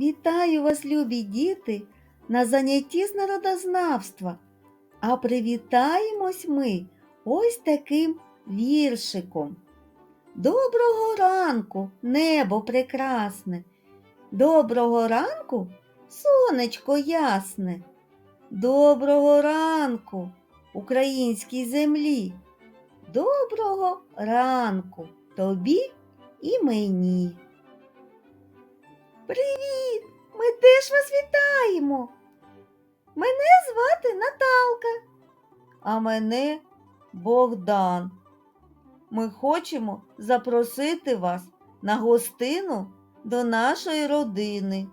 Вітаю вас, любі діти, на занятті з народознавства. А привітаємось ми ось таким віршиком. Доброго ранку, небо прекрасне. Доброго ранку, сонечко ясне. Доброго ранку, українській землі. Доброго ранку тобі і мені. Привіт! Ми теж вас вітаємо. Мене звати Наталка. А мене Богдан. Ми хочемо запросити вас на гостину до нашої родини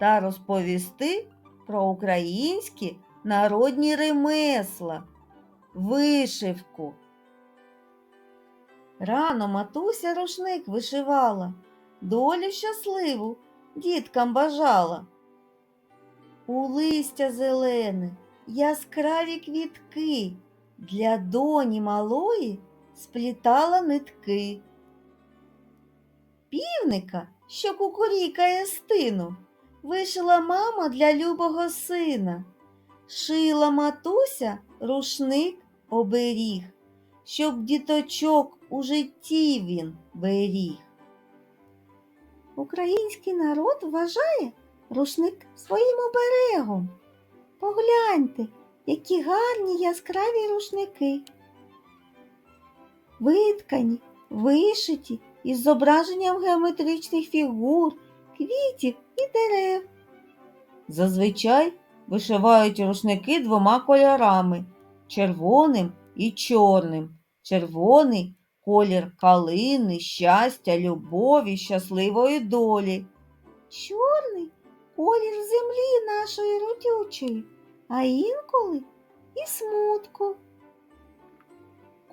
та розповісти про українські народні ремесла, вишивку. Рано матуся рушник вишивала, долю щасливу діткам бажала. У листя зелене, яскраві квітки, для доні малої сплітала нитки. Півника, що кукурікає стину, вишила мама для любого сина. Шила матуся рушник оберіг, щоб діточок у житті він беріг. Український народ вважає рушник своїм оберегом. Погляньте, які гарні яскраві рушники. Виткані, вишиті із зображенням геометричних фігур, квітів і дерев. Зазвичай вишивають рушники двома кольорами червоним і чорним. Червоний колір калини, щастя, любові, щасливої долі. Чорний колір землі нашої родючої, а інколи і смутку.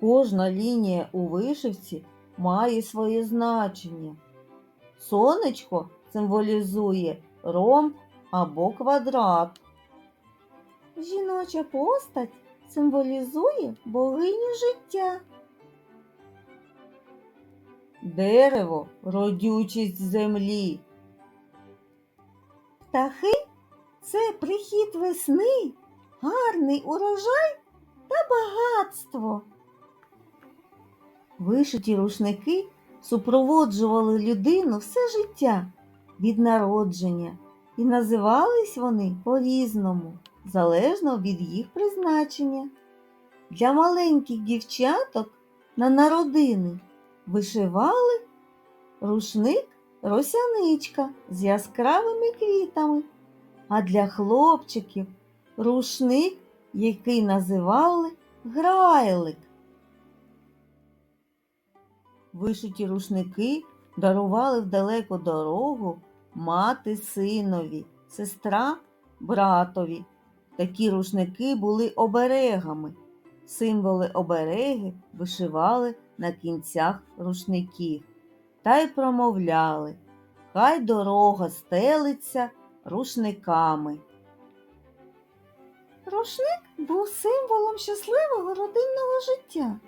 Кожна лінія у вишивці має своє значення. Сонечко символізує ромб або квадрат. Жіноча постать символізує богиню життя. Дерево родючість землі. Птахи це прихід весни, гарний урожай та багатство. Вишиті рушники супроводжували людину все життя від народження, і називались вони по-різному, залежно від їх призначення. Для маленьких дівчаток на народини вишивали рушник росяничка з яскравими квітами, а для хлопчиків рушник, який називали грайлик. Вишиті рушники дарували в далеку дорогу мати синові, сестра братові. Такі рушники були оберегами. Символи обереги вишивали на кінцях рушників та й промовляли Хай дорога стелиться рушниками. Рушник був символом щасливого родинного життя.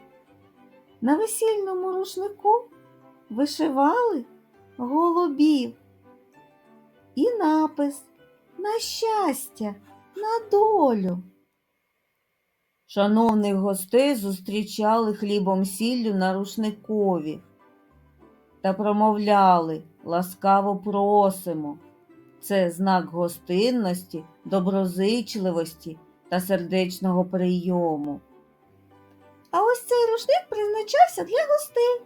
На весільному рушнику вишивали голубів і напис на щастя, на долю. Шановних гостей зустрічали хлібом сіллю на рушникові та промовляли ласкаво просимо. Це знак гостинності, доброзичливості та сердечного прийому. А ось цей рушник призначався для гостей.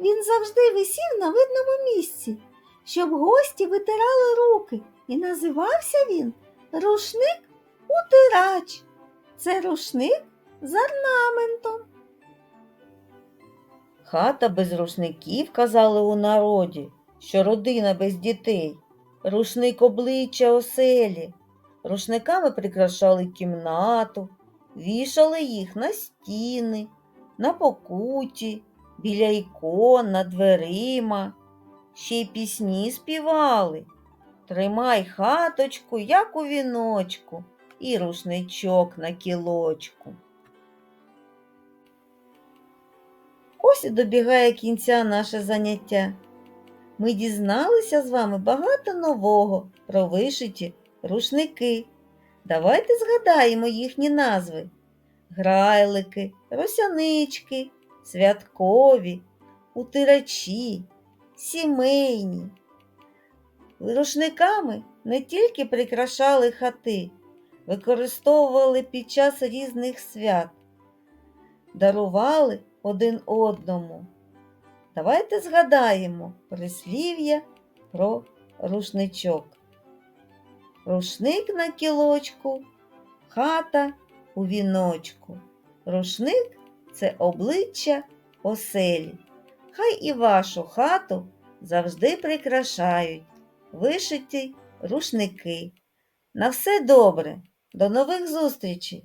Він завжди висів на видному місці, щоб гості витирали руки, і називався він рушник утирач. Це рушник з орнаментом. Хата без рушників, казали у народі, що родина без дітей, рушник обличчя оселі. Рушниками прикрашали кімнату, вішали їх на стіни, на покуті, біля ікон, над дверима. Ще й пісні співали. Тримай хаточку, як у віночку, і рушничок на кілочку. Ось і добігає кінця наше заняття. ми дізналися з вами багато нового про вишиті рушники. Давайте згадаємо їхні назви: грайлики, росянички, святкові, утирачі, сімейні. Рушниками не тільки прикрашали хати, використовували під час різних свят, дарували один одному. Давайте згадаємо прислів'я про рушничок. Рушник на кілочку, хата у віночку. Рушник це обличчя оселі. Хай і вашу хату завжди прикрашають вишиті рушники. На все добре, до нових зустрічей!